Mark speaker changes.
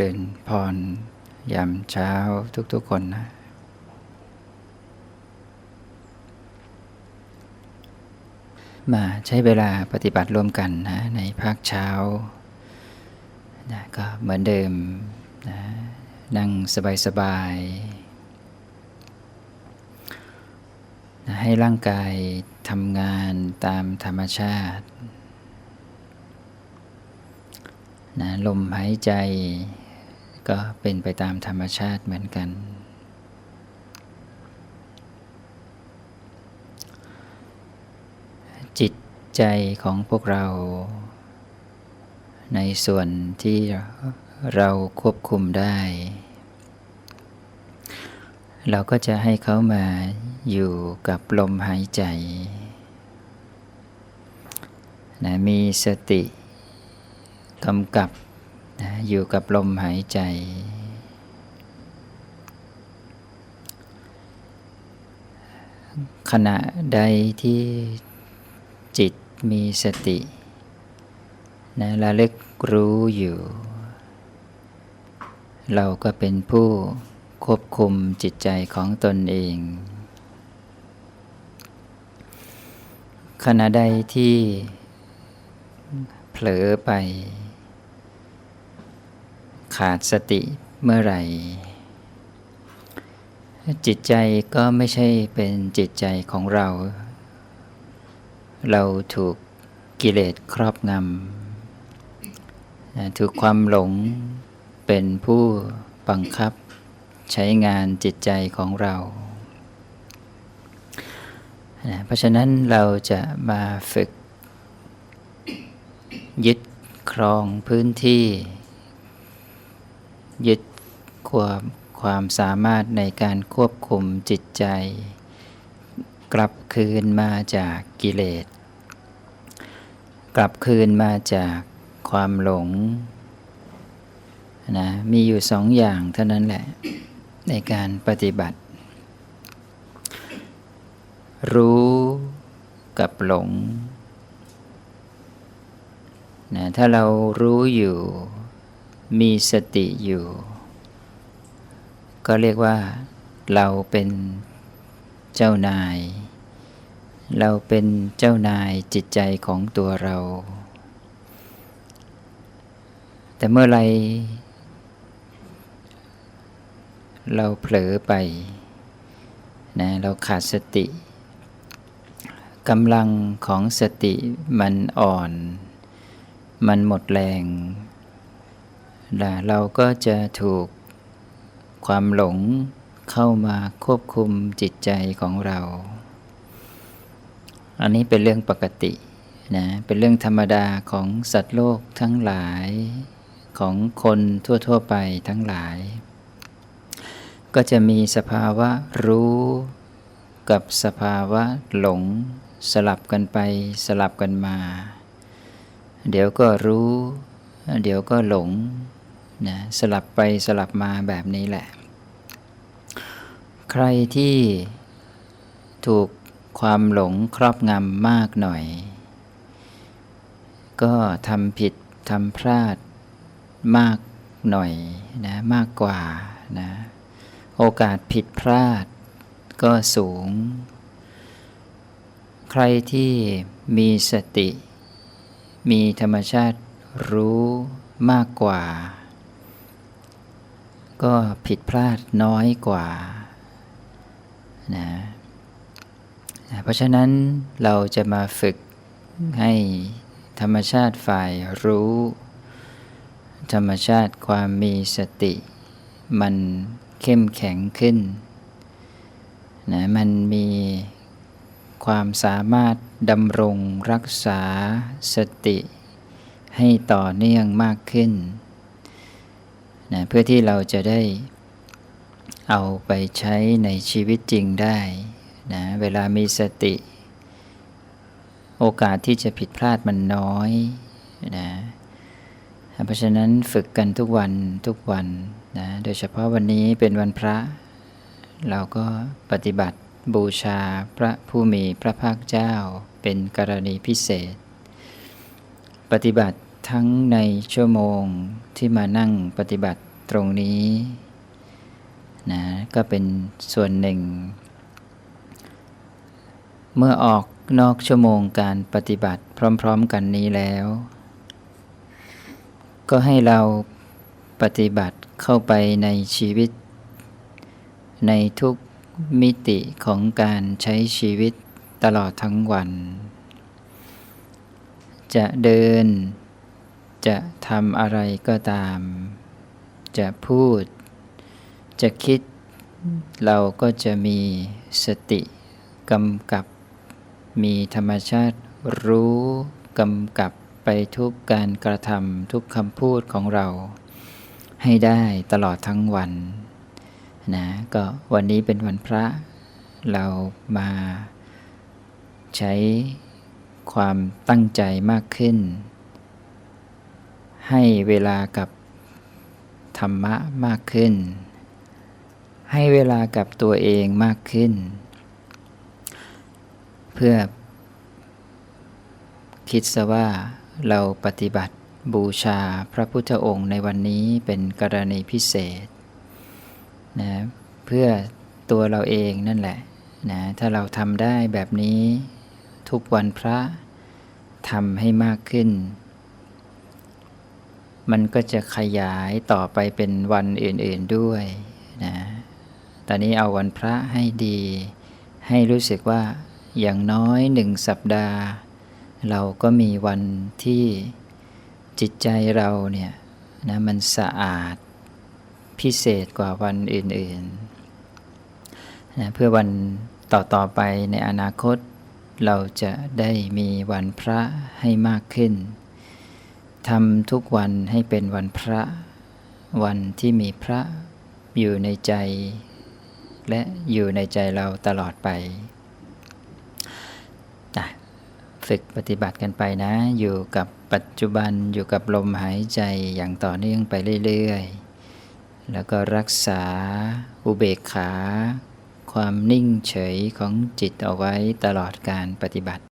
Speaker 1: ริญพรยามเช้าทุกๆคนนะ มาใช้เวลาปฏิบัติร่วมกันนะ ในภาคเช้านะก็เหมือนเดิมนะนั่งสบายๆนะให้ร่างกายทำงานตามธรรมชาตินะลมหายใจ ก็เป็นไปตามธรรมชาติเหมือนกัน จิตใจของพวกเรา ในส่วนที่เราควบคุมได้ เราก็จะให้เขามาอยู่กับลมหายใจนะมีสติกำกับ นะอยู่กับลมหายใจ ขณะใดที่จิตมีสตินะระลึกรู้อยู่ เราก็เป็นผู้ควบคุมจิตใจของตนเอง ขณะใดที่เผลอไป ขาดสติเมื่อไหร่ จิตใจก็ไม่ใช่เป็นจิตใจของเรา เราถูกกิเลสครอบงำถูกความหลงเป็นผู้บังคับใช้งานจิตใจของเราเพราะฉะนั้นเราจะมาฝึก ยึดครองพื้นที่ ยึดความความสามารถในการควบคุมจิตใจ กลับคืนมาจากกิเลส กลับคืนมาจากความหลงนะมีอยู่สองอย่างเท่านั้นแหละ ในการปฏิบัติ รู้กับหลงนะถ้าเรารู้อยู่ มีสติอยู่ ก็เรียกว่าเราเป็นเจ้านาย เราเป็นเจ้านายจิตใจของตัวเรา แต่เมื่อไรเราเผลอไปนะเราขาดสติกำลังของสติมันอ่อน มันหมดแรง เราก็จะถูกความหลงเข้ามาควบคุมจิตใจของเรา อันนี้เป็นเรื่องปกตินะ เป็นเรื่องธรรมดาของสัตว์โลกทั้งหลายของคนทั่ว ๆ ไปทั้งหลาย ก็จะมีสภาวะรู้กับสภาวะหลงสลับกันไปสลับกันมา เดี๋ยวก็รู้ เดี๋ยวก็หลงนะสลับไปสลับมาแบบนี้แหละ ใครที่ถูกความหลงครอบงำมากหน่อย ก็ทำผิดทำพลาดมากหน่อยนะมากกว่านะโอกาสผิดพลาดก็สูง ใครที่มีสติ มีธรรมชาติ รู้มากกว่า ก็ผิดพลาดน้อยกว่านะเพราะฉะนั้นเราจะมาฝึกให้ธรรมชาติฝ่ายรู้ ธรรมชาติความมีสติ มันเข้มแข็งขึ้นนะมันมีความสามารถดำรงรักษาสติ ให้ต่อเนื่องมากขึ้นนะเพื่อที่เราจะได้เอาไปใช้ในชีวิตจริงได้นะเวลามีสติ โอกาสที่จะผิดพลาดมันน้อยนะเพราะฉะนั้นฝึกกันทุกวันทุกวันนะโดยเฉพาะวันนี้เป็นวันพระ เราก็ปฏิบัติบูชาพระผู้มีพระภาคเจ้าเป็นกรณีพิเศษ ปฏิบัติ ทั้งในชั่วโมงที่มานั่งปฏิบัติตรงนี้นะก็เป็นส่วนหนึ่ง เมื่อออกนอกชั่วโมงการปฏิบัติพร้อม ๆ กันนี้แล้ว ก็ให้เราปฏิบัติเข้าไปในชีวิต ในทุกมิติของการใช้ชีวิตตลอดทั้งวัน จะเดิน จะทำอะไรก็ตาม จะพูด จะคิด เราก็จะมีสติกำกับ มีธรรมชาติรู้กำกับไปทุกการกระทำทุกคำพูดของเรา ให้ได้ตลอดทั้งวันนะก็วันนี้เป็นวันพระ เรามาใช้ความตั้งใจมากขึ้น ให้เวลากับธรรมะมากขึ้น ให้เวลากับตัวเองมากขึ้น เพื่อ คิดซะว่าเราปฏิบัติบูชาพระพุทธองค์ในวันนี้เป็นกรณีพิเศษนะเพื่อตัวเราเองนั่นแหละนะถ้าเราทำได้แบบนี้ทุกวันพระทำให้มากขึ้น มันก็จะขยายต่อไปเป็นวันอื่นๆด้วยนะ ตอนนี้เอาวันพระให้ดี ให้รู้สึกว่าอย่างน้อยหนึ่งสัปดาห์ เราก็มีวันที่จิตใจเราเนี่ยนะมันสะอาดพิเศษกว่าวันอื่นๆนะเพื่อวันต่อๆไปในอนาคต เราจะได้มีวันพระให้มากขึ้น ทำทุกวันให้เป็นวันพระ วันที่มีพระอยู่ในใจ และอยู่ในใจเราตลอดไปฝึกปฏิบัติกันไปนะ อยู่กับปัจจุบันอยู่กับลมหายใจอย่างต่อเนื่องไปเรื่อยๆ แล้วก็รักษาอุเบกขา ความนิ่งเฉยของจิตเอาไว้ตลอดการปฏิบัติ